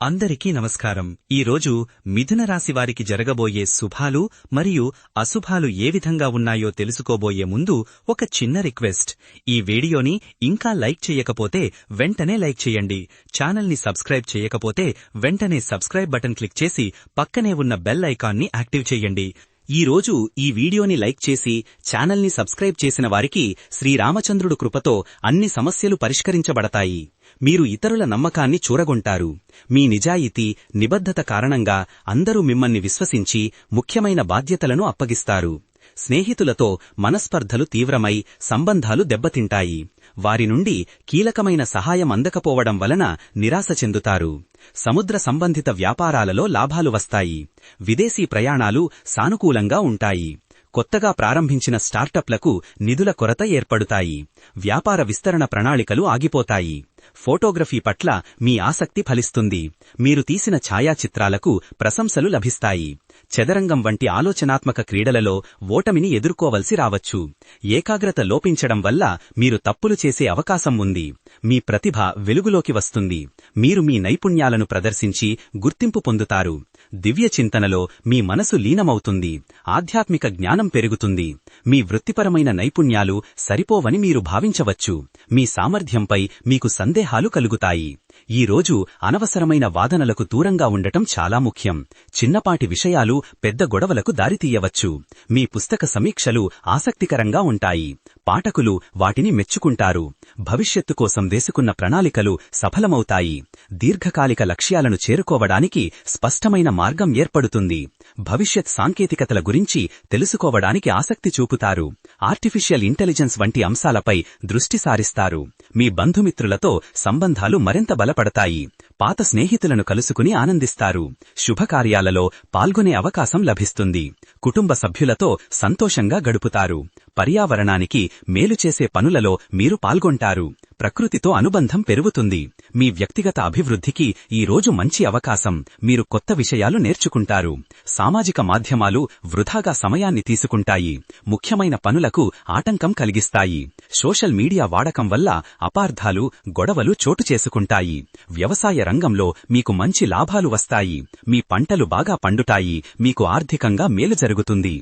అందరికీ నమస్కారం. ఈరోజు మిథున రాశి వారికి జరగబోయే శుభాలు మరియు అశుభాలు ఏ విధంగా ఉన్నాయో తెలుసుకోబోయే ముందు ఒక చిన్న రిక్వెస్ట్. ఈ వీడియోని ఇంకా లైక్ చేయకపోతే వెంటనే లైక్ చేయండి. ఛానల్ని సబ్స్క్రైబ్ చేయకపోతే వెంటనే సబ్స్క్రైబ్ బటన్ క్లిక్ చేసి పక్కనే ఉన్న బెల్ ఐకాన్ని యాక్టివ్ చేయండి. ఈ రోజు ఈ వీడియోని లైక్ చేసి ఛానల్ని సబ్స్క్రైబ్ చేసిన వారికి శ్రీరామచంద్రుడు కృపతో అన్ని సమస్యలు పరిష్కరించబడతాయి. మీరు ఇతరుల నమ్మకాన్ని చూరగొంటారు. మీ నిజాయితీ నిబద్ధత కారణంగా అందరూ మిమ్మల్ని విశ్వసించి ముఖ్యమైన బాధ్యతలను అప్పగిస్తారు. స్నేహితులతో మనస్పర్ధలు తీవ్రమై సంబంధాలు దెబ్బతింటాయి. వారి నుండి కీలకమైన సహాయం అందకపోవడం వలన నిరాశ చెందుతారు. సముద్ర సంబంధిత వ్యాపారాలలో లాభాలు వస్తాయి. విదేశీ ప్రయాణాలు సానుకూలంగా ఉంటాయి. కొత్తగా ప్రారంభించిన స్టార్టప్లకు నిధుల కొరత ఏర్పడుతాయి. వ్యాపార విస్తరణ ప్రణాళికలు ఆగిపోతాయి. ఫోటోగ్రఫీ పట్ల మీ ఆసక్తి ఫలిస్తుంది. మీరు తీసిన ఛాయాచిత్రాలకు ప్రశంసలు లభిస్తాయి. చదరంగం వంటి ఆలోచనాత్మక క్రీడలలో ఓటమిని ఎదుర్కోవలసి రావచ్చు. ఏకాగ్రత లోపించడం వల్ల మీరు తప్పులు చేసే అవకాశం ఉంది. మీ ప్రతిభ వెలుగులోకి వస్తుంది. మీరు మీ నైపుణ్యాలను ప్రదర్శించి గుర్తింపు పొందుతారు. దివ్య చింతనలో మీ మనసు లీనమవుతుంది. ఆధ్యాత్మిక జ్ఞానం పెరుగుతుంది. మీ వృత్తిపరమైన నైపుణ్యాలు సరిపోవని మీరు భావించవచ్చు. మీ సామర్థ్యంపై మీకు సందేహాలు కలుగుతాయి. ఈ రోజు అనవసరమైన వాదనలకు దూరంగా ఉండటం చాలా ముఖ్యం. చిన్నపాటి విషయాలు పెద్ద గొడవలకు దారితీయవచ్చు. మీ పుస్తక సమీక్షలు ఆసక్తికరంగా ఉంటాయి. పాఠకులు వాటిని మెచ్చుకుంటారు. భవిష్యత్తు కోసం వేసుకున్న ప్రణాళికలు సఫలమవుతాయి. దీర్ఘకాలిక లక్ష్యాలను చేరుకోవడానికి స్పష్టమైన మార్గం ఏర్పడుతుంది. భవిష్యత్ సాంకేతికతల గురించి తెలుసుకోవడానికి ఆసక్తి చూపుతారు. ఆర్టిఫిషియల్ ఇంటెలిజెన్స్ వంటి అంశాలపై దృష్టి సారిస్తారు. మీ బంధుమిత్రులతో సంబంధాలు మరింత బలపడతాయి. పాత స్నేహితులను కలుసుకుని ఆనందిస్తారు. శుభకార్యాలలో పాల్గొనే అవకాశం లభిస్తుంది. కుటుంబ సభ్యులతో సంతోషంగా గడుపుతారు. పర్యావరణానికి మేలు చేసే పనులలో మీరు పాల్గొంటారు. ప్రకృతితో అనుబంధం పెరుగుతుంది. మీ వ్యక్తిగత అభివృద్ధికి ఈ రోజు మంచి అవకాశం. మీరు కొత్త విషయాలు నేర్చుకుంటారు. సామాజిక మాధ్యమాలు వృధాగా సమయాన్ని తీసుకుంటాయి. ముఖ్యమైన పనులకు ఆటంకం కలిగిస్తాయి. సోషల్ మీడియా వాడకం వల్ల అపార్థాలు గొడవలు చోటు చేసుకుంటాయి. వ్యవసాయ రంగంలో మీకు మంచి లాభాలు వస్తాయి. మీ పంటలు బాగా పండుతాయి. మీకు ఆర్థికంగా మేలు జరుగుతుంది.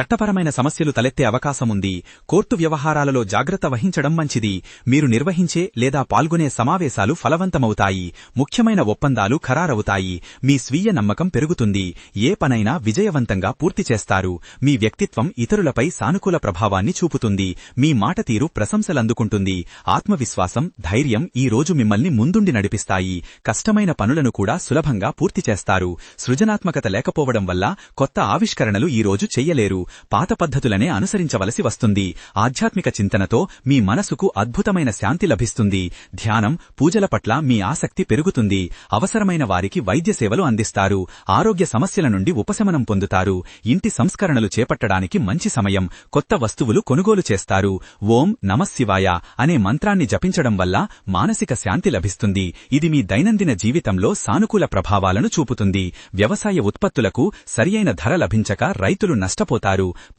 చట్టపరమైన సమస్యలు తలెత్తే అవకాశముంది. కోర్టు వ్యవహారాలలో జాగ్రత్త వహించడం మంచిది. మీరు నిర్వహించే లేదా పాల్గొనే సమావేశాలు ఫలవంతమవుతాయి. ముఖ్యమైన ఒప్పందాలు ఖరారవుతాయి. మీ స్వీయ నమ్మకం పెరుగుతుంది. ఏ పనైనా విజయవంతంగా పూర్తి చేస్తారు. మీ వ్యక్తిత్వం ఇతరులపై సానుకూల ప్రభావాన్ని చూపుతుంది. మీ మాట తీరు ప్రశంసలందుకుంటుంది. ఆత్మవిశ్వాసం ధైర్యం ఈ రోజు మిమ్మల్ని ముందుండి నడిపిస్తాయి. కష్టమైన పనులను కూడా సులభంగా పూర్తి చేస్తారు. సృజనాత్మకత లేకపోవడం వల్ల కొత్త ఆవిష్కరణలు ఈరోజు చెయ్యలేరు పాత పద్ధతులనే అనుసరించవలసి వస్తుంది. ఆధ్యాత్మిక చింతనతో మీ మనసుకు అద్భుతమైన శాంతి లభిస్తుంది. ధ్యానం పూజల పట్ల మీ ఆసక్తి పెరుగుతుంది. అవసరమైన వారికి వైద్య సేవలు అందిస్తారు. ఆరోగ్య సమస్యల నుండి ఉపశమనం పొందుతారు. ఇంటి సంస్కరణలు చేపట్టడానికి మంచి సమయం. కొత్త వస్తువులు కొనుగోలు చేస్తారు. ఓం నమశివాయ అనే మంత్రాన్ని జపించడం వల్ల మానసిక శాంతి లభిస్తుంది. ఇది మీ దైనందిన జీవితంలో సానుకూల ప్రభావాలను చూపుతుంది. వ్యవసాయ ఉత్పత్తులకు సరియైన ధర లభించక రైతులు నష్టపోతారు.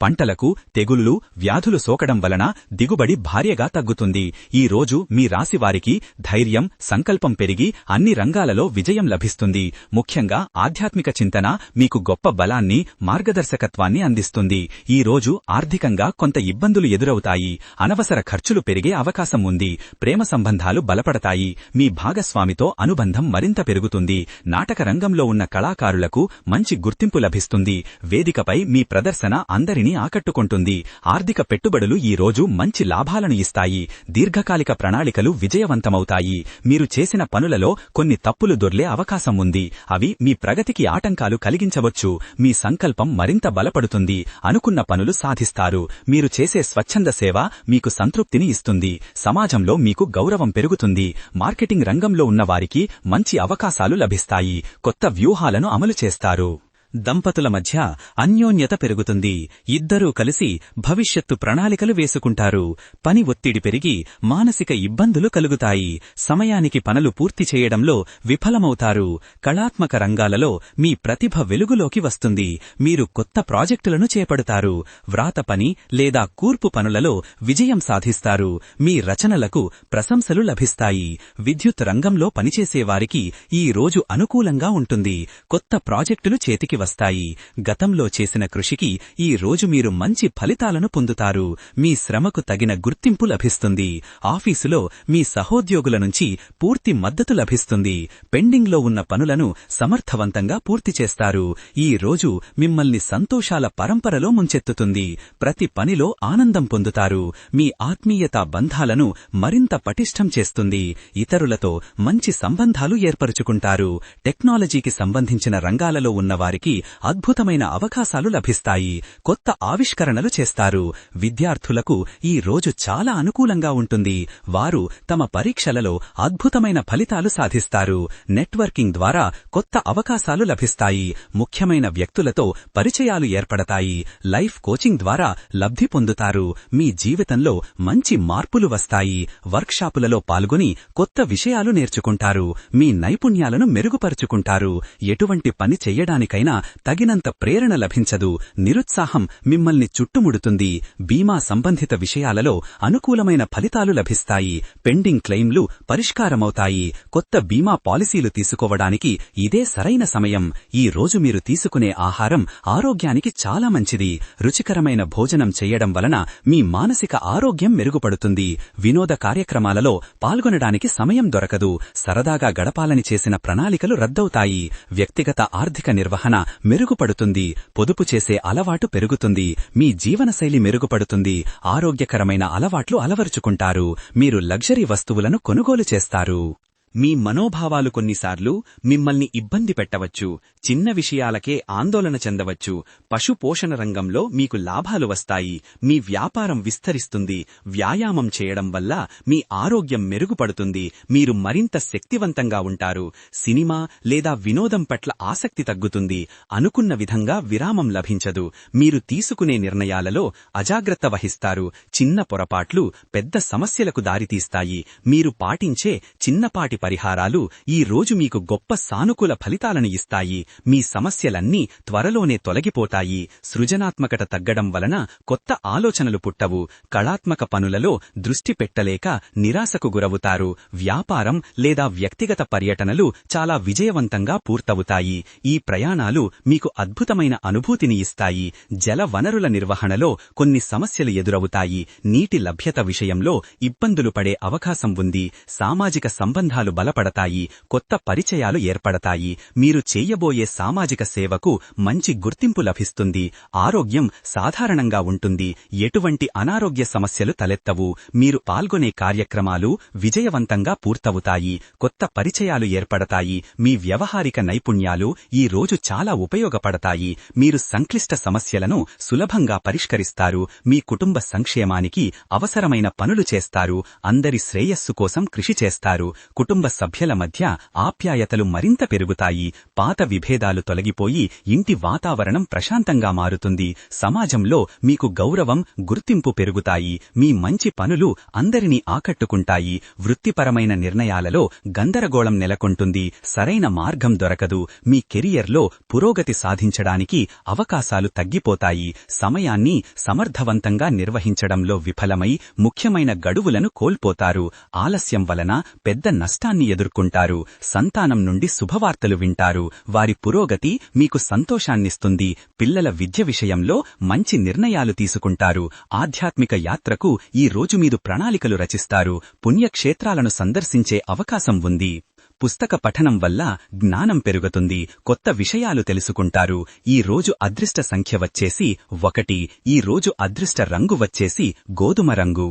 పంటలకు తెగుళ్ళు వ్యాధులు సోకడం వలన దిగుబడి భార్యగా తగ్గుతుంది. ఈ రోజు మీ రాశివారికి ధైర్యం సంకల్పం పెరిగి అన్ని రంగాలలో విజయం లభిస్తుంది. ముఖ్యంగా ఆధ్యాత్మిక చింతన మీకు గొప్ప బలాన్ని మార్గదర్శకత్వాన్ని అందిస్తుంది. ఈ రోజు ఆర్థికంగా కొంత ఇబ్బందులు ఎదురవుతాయి. అనవసర ఖర్చులు పెరిగే అవకాశం ఉంది. ప్రేమ సంబంధాలు బలపడతాయి. మీ భాగస్వామితో అనుబంధం మరింత పెరుగుతుంది. నాటక రంగంలో ఉన్న కళాకారులకు మంచి గుర్తింపు లభిస్తుంది. వేదికపై మీ ప్రదర్శన అందరినీ ఆకట్టుకుంటుంది. ఆర్థిక పెట్టుబడులు ఈ రోజు మంచి లాభాలను ఇస్తాయి. దీర్ఘకాలిక ప్రణాళికలు విజయవంతమవుతాయి. మీరు చేసిన పనులలో కొన్ని తప్పులు దొర్లే అవకాశం ఉంది. అవి మీ ప్రగతికి ఆటంకాలు కలిగించవచ్చు. మీ సంకల్పం మరింత బలపడుతుంది. అనుకున్న పనులు సాధిస్తారు. మీరు చేసే స్వచ్ఛంద సేవ మీకు సంతృప్తిని ఇస్తుంది. సమాజంలో మీకు గౌరవం పెరుగుతుంది. మార్కెటింగ్ రంగంలో ఉన్నవారికి మంచి అవకాశాలు లభిస్తాయి. కొత్త వ్యూహాలను అమలు చేస్తారు. దంపతుల మధ్య అన్యోన్యత పెరుగుతుంది. ఇద్దరూ కలిసి భవిష్యత్తు ప్రణాళికలు వేసుకుంటారు. పని ఒత్తిడి పెరిగి మానసిక ఇబ్బందులు కలుగుతాయి. సమయానికి పనులు పూర్తి చేయడంలో విఫలమవుతారు. కళాత్మక రంగాలలో మీ ప్రతిభ వెలుగులోకి వస్తుంది. మీరు కొత్త ప్రాజెక్టులను చేపడతారు. వ్రాత పని లేదా కూర్పు పనులలో విజయం సాధిస్తారు. మీ రచనలకు ప్రశంసలు లభిస్తాయి. విద్యుత్ రంగంలో పనిచేసేవారికి ఈ రోజు అనుకూలంగా ఉంటుంది. కొత్త ప్రాజెక్టులు చేతికి వస్తాయి. గతంలో చేసిన కృషికి ఈ రోజు మీరు మంచి ఫలితాలను పొందుతారు. మీ శ్రమకు తగిన గుర్తింపు లభిస్తుంది. ఆఫీసులో మీ సహోద్యోగుల నుంచి పూర్తి మద్దతు లభిస్తుంది. పెండింగ్లో ఉన్న పనులను సమర్థవంతంగా పూర్తి చేస్తారు. ఈ రోజు మిమ్మల్ని సంతోషాల పరంపరలో ముంచెత్తుతుంది. ప్రతి పనిలో ఆనందం పొందుతారు. మీ ఆత్మీయతా బంధాలను మరింత పటిష్టం చేస్తుంది. ఇతరులతో మంచి సంబంధాలు ఏర్పరుచుకుంటారు. టెక్నాలజీకి సంబంధించిన రంగాలలో ఉన్నవారికి అద్భుతమైన అవకాశాలు లభిస్తాయి. కొత్త ఆవిష్కరణలు చేస్తారు. విద్యార్థులకు ఈ రోజు చాలా అనుకూలంగా ఉంటుంది. వారు తమ పరీక్షలలో అద్భుతమైన ఫలితాలు సాధిస్తారు. నెట్వర్కింగ్ ద్వారా కొత్త అవకాశాలు లభిస్తాయి. ముఖ్యమైన వ్యక్తులతో పరిచయాలు ఏర్పడతాయి. లైఫ్ కోచింగ్ ద్వారా లబ్ధి పొందుతారు. మీ జీవితంలో మంచి మార్పులు వస్తాయి. వర్క్షాపులలో పాల్గొని కొత్త విషయాలు నేర్చుకుంటారు. మీ నైపుణ్యాలను మెరుగుపరుచుకుంటారు. ఎటువంటి పని చెయ్యడానికైనా తగినంత ప్రేరణ లభించదు. నిరుత్సాహం మిమ్మల్ని చుట్టుముడుతుంది. బీమా సంబంధిత విషయాలలో అనుకూలమైన ఫలితాలు లభిస్తాయి. పెండింగ్ క్లెయిమ్లు పరిష్కారమవుతాయి. కొత్త బీమా పాలసీలు తీసుకోవడానికి ఇదే సరైన సమయం. ఈ రోజు మీరు తీసుకునే ఆహారం ఆరోగ్యానికి చాలా మంచిది. రుచికరమైన భోజనం చేయడం వలన మీ మానసిక ఆరోగ్యం మెరుగుపడుతుంది. వినోద కార్యక్రమాలలో పాల్గొనడానికి సమయం దొరకదు. సరదాగా గడపాలని చేసిన ప్రణాళికలు రద్దవుతాయి. వ్యక్తిగత ఆర్థిక నిర్వహణ మెరుగుపడుతుంది. పొదుపు చేసే అలవాటు పెరుగుతుంది. మీ జీవనశైలి మెరుగుపడుతుంది. ఆరోగ్యకరమైన అలవాట్లు అలవరుచుకుంటారు. మీరు లగ్జరీ వస్తువులను కొనుగోలు చేస్తారు. మీ మనోభావాలు కొన్నిసార్లు మిమ్మల్ని ఇబ్బంది పెట్టవచ్చు చిన్న విషయాలకే ఆందోళన చెందవచ్చు. పశు పోషణ రంగంలో మీకు లాభాలు వస్తాయి. మీ వ్యాపారం విస్తరిస్తుంది. వ్యాయామం చేయడం వల్ల మీ ఆరోగ్యం మెరుగుపడుతుంది. మీరు మరింత శక్తివంతంగా ఉంటారు. సినిమా లేదా వినోదం పట్ల ఆసక్తి తగ్గుతుంది. అనుకున్న విధంగా విరామం లభించదు. మీరు తీసుకునే నిర్ణయాలలో అజాగ్రత్త వహిస్తారు. చిన్న పొరపాట్లు పెద్ద సమస్యలకు దారితీస్తాయి. మీరు పాటించే చిన్నపాటి పరిహారాలు ఈ రోజు మీకు గొప్ప సానుకూల ఫలితాలను ఇస్తాయి. మీ సమస్యలన్నీ త్వరలోనే తొలగిపోతాయి. సృజనాత్మకత తగ్గడం వలన కొత్త ఆలోచనలు పుట్టవు. కళాత్మక పనులలో దృష్టి పెట్టలేక నిరాశకు గురవుతారు. వ్యాపారం లేదా వ్యక్తిగత పర్యటనలు చాలా విజయవంతంగా పూర్తవుతాయి. ఈ ప్రయాణాలు మీకు అద్భుతమైన అనుభూతిని ఇస్తాయి. జల వనరుల నిర్వహణలో కొన్ని సమస్యలు ఎదురవుతాయి. నీటి లభ్యత విషయంలో ఇబ్బందులు పడే అవకాశం ఉంది. సామాజిక సంబంధాలు బలపడతాయి కొత్త పరిచయాలు ఏర్పడతాయి. మీరు చేయబోయే సామాజిక సేవకు మంచి గుర్తింపు లభిస్తుంది. ఆరోగ్యం సాధారణంగా ఉంటుంది. ఎటువంటి అనారోగ్య సమస్యలు తలెత్తవు. మీరు పాల్గొనే కార్యక్రమాలు విజయవంతంగా పూర్తవుతాయి. కొత్త పరిచయాలు ఏర్పడతాయి. మీ వ్యవహారిక నైపుణ్యాలు ఈ రోజు చాలా ఉపయోగపడతాయి. మీరు సంక్లిష్ట సమస్యలను సులభంగా పరిష్కరిస్తారు. మీ కుటుంబ సంక్షేమానికి అవసరమైన పనులు చేస్తారు. అందరి శ్రేయస్సు కోసం కృషి చేస్తారు. కుటుంబ కుటుంబ సభ్యుల మధ్య ఆప్యాయతలు మరింత పెరుగుతాయి. పాత విభేదాలు తొలగిపోయి ఇంటి వాతావరణం ప్రశాంతంగా మారుతుంది. సమాజంలో మీకు గౌరవం గుర్తింపు పెరుగుతాయి. మీ మంచి పనులు అందరినీ ఆకట్టుకుంటాయి. వృత్తిపరమైన నిర్ణయాలలో గందరగోళం నెలకొంటుంది. సరైన మార్గం దొరకదు. మీ కెరియర్లో పురోగతి సాధించడానికి అవకాశాలు తగ్గిపోతాయి. సమయాన్ని సమర్థవంతంగా నిర్వహించడంలో విఫలమై ముఖ్యమైన గడువులను కోల్పోతారు. ఆలస్యం వలన పెద్ద కష్టాన్ని ఎదుర్కొంటారు. సంతానం నుండి శుభవార్తలు వింటారు. వారి పురోగతి మీకు సంతోషాన్నిస్తుంది. పిల్లల విద్య విషయంలో మంచి నిర్ణయాలు తీసుకుంటారు. ఆధ్యాత్మిక యాత్రకు ఈ రోజు మీరు ప్రణాళికలు రచిస్తారు. పుణ్యక్షేత్రాలను సందర్శించే అవకాశం ఉంది. పుస్తక పఠనం వల్ల జ్ఞానం పెరుగుతుంది. కొత్త విషయాలు తెలుసుకుంటారు. ఈ రోజు అదృష్ట సంఖ్య వచ్చేసి ఒకటి. ఈ రోజు అదృష్ట రంగు వచ్చేసి గోధుమ రంగు.